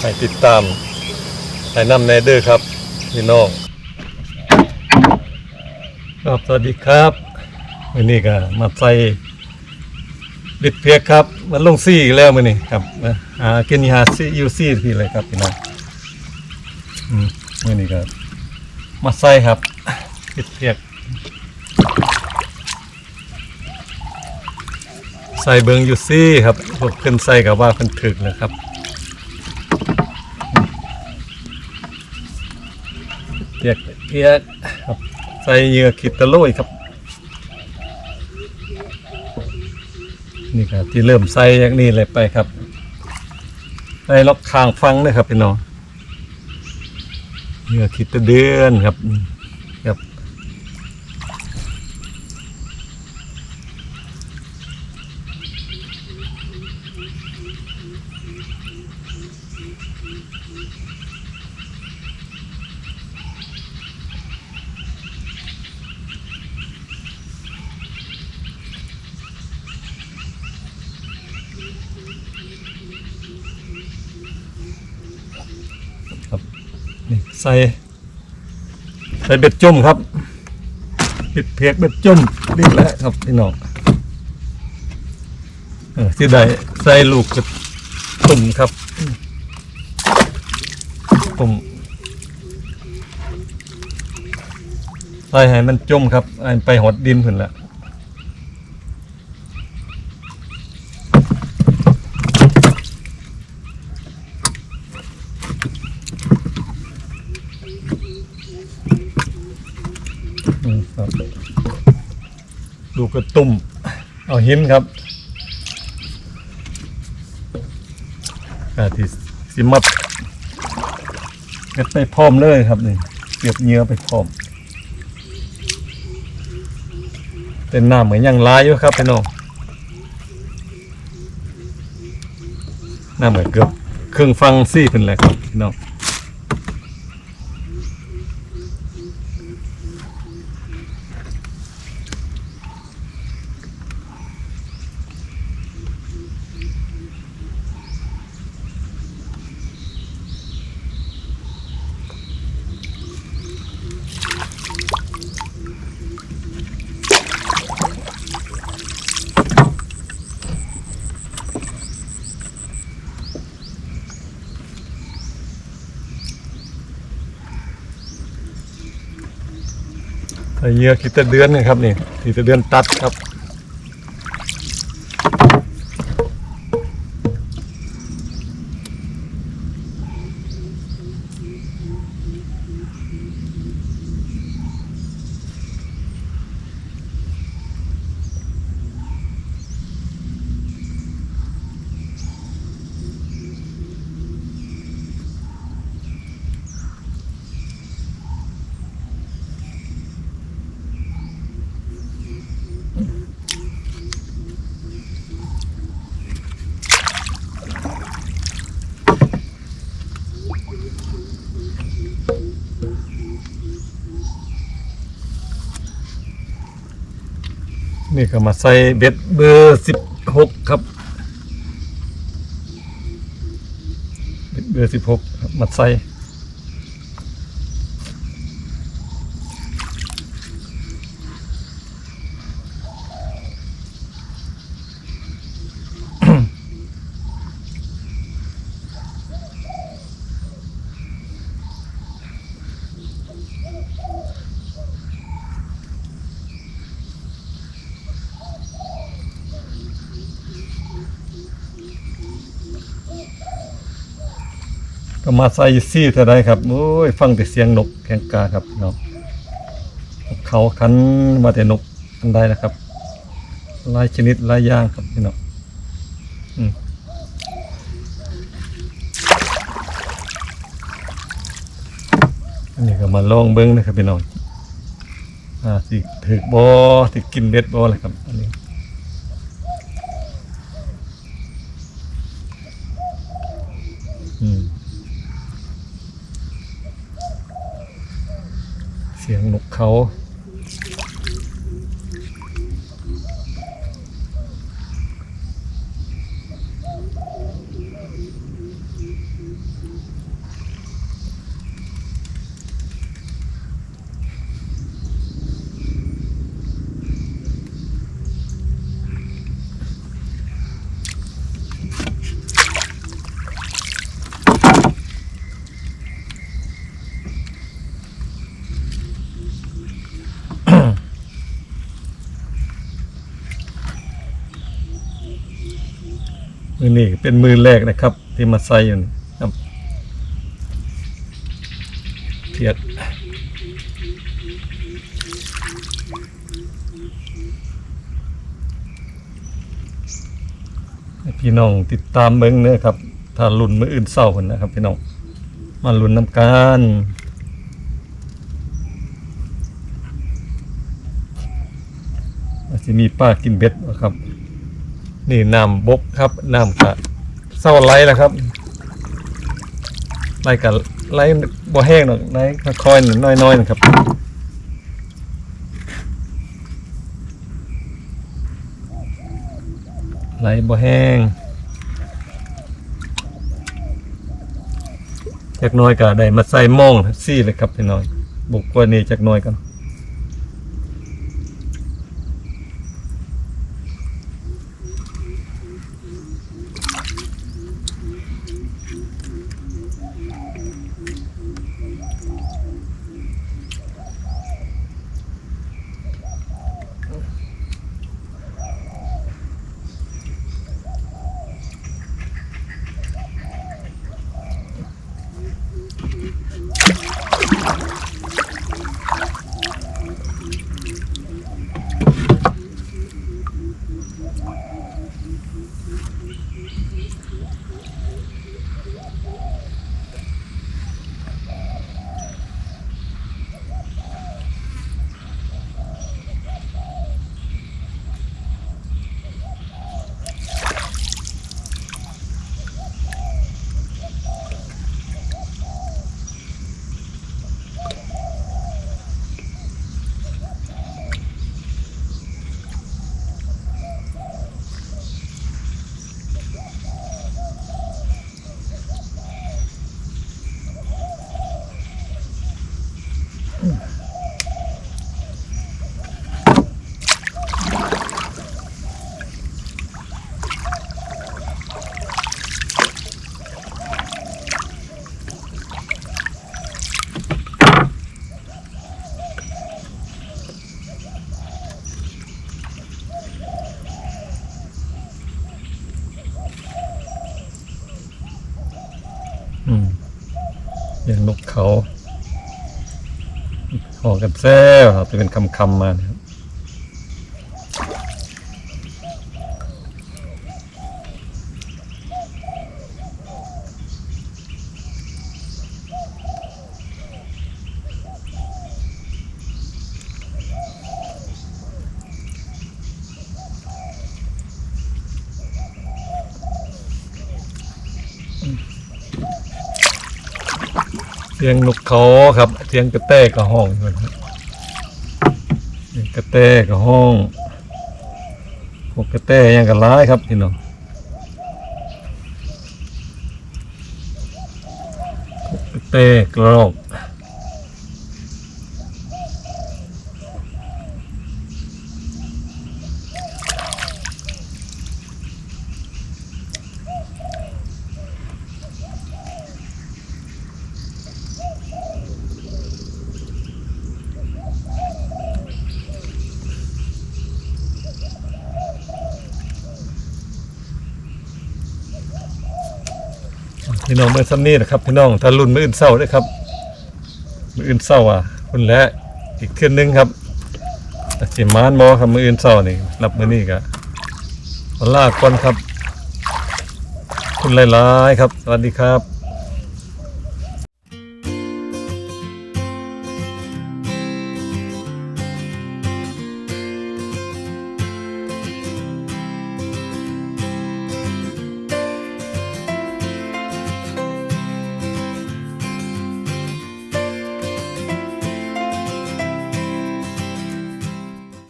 ให้ติดตามให้นำในเด้อครับพี่น้องครับสวัสดีครับวันนี้ก็มาใส่ลิดเพียกครับมันลงซี่อีกแล้วมื้อนี้ครับมาหากินหาซี่ยูซี่พี่เลยครับพี่น้องอืมมื้อนี้ก็มาใส่ครับลิดเพียกใส่เบิงอยู่ซี่ครับพวกขึ้นใส่กับว่าเพิ่นถึกเลยครับ เปียกเปียกครับใส่เหยื่อขิดตะโลยครับ นี่ครับที่เริ่มใส่อย่างนี้เลยไปครับใส่ล็อกคางฟังเลยครับพี่น้องเหยื่อขิดตะเดือนครับ นี่ใส่ใส่เบ็ดจุ่มครับเบ็ดเพียกเบ็ดจุ่มนี่แหละครับพี่น้องเออที่ใดใส่ลูกกระตุ่มครับตุ่มใส่ให้มันจุ่มครับไปหดดินผึ่นละ อืมครับลูกระตุ่ม เอาหินครับกาที่สิมัดเก็บไปพร้อมเลยครับนี่เก็บเนื้อไปพร้อมเป็นน้ำเหมือนยังลายอยู่ครับพี่น้องหน้ำเหมือนเกือบครึ่องฟังซี่เป็นแหละครับพี่น้อง ใส่เหยื่อขีดแตะเดือนนะครับนี่ขีดแตะเดือนตัดครับ นี่ก็มาใส่เบ็ดเบอร์สิบหกครับเบ็ดเบอร์สิบหกมาใส่ ก็มาใส่ซี่เท่าไรครับโอ้ยฟังแต่เสียงนกแขงกาครับพี่น้องเขาคันมาแต่นกอันใดนะครับหลายชนิดหลายอย่างครับพี่น้องอืมอันนี้ก็มาลองเบิ้งนะครับพี่น้องอ่าสิถือบอสิกินเบ็ดบออะไรครับอันนี้ อืม เสียงนก เขา มือนี้เป็นมือแรกนะครับ ที่มาใส่อยู่นครับเทียดพี่น้องติดตามเบิ้งเนื้อครับ ถ้ารุนมืออื่นเศร้าคนนะครับ พี่น้องมารุนน้ำกันอาจจะมีป้ากินเบ็ดบ่ครับ นี่น้ำบกครับน้ำกะเศร้าไหลแล้วครับไหลกะไหลบ่แห้งหรอกไหลค่อยๆหน่อยน้อยๆนะครับไหลบ่แห้งจักน้อยก็ได้มาใส่หมองซี่เลยครับพี่น้อยบุกกว่านี้จักน้อยกัน อย่างนกเขาหอกันแซ่บครับจะเป็นคำคำๆมานะครับ สียงนกเขาครับ เสียงกระแตกระห้องอยู่นะครับกระแตกระห้องพวกกระแตยังกันร้ายครับพี่น้องกกระแตกระรอก พี่น้องเมื่อซ้ำนี้นะครับพี่น้องถ้ารุ่นมืออื่นเศร้าด้วยครับมืออื่นเศร้าอะคุณและอีกเทื่อนหนึงครับจิมานบอครับมืออื่นเศร้านี่รับมือนี่กะลาก่อนครับ คุณหลายๆครับสวัสดีครับ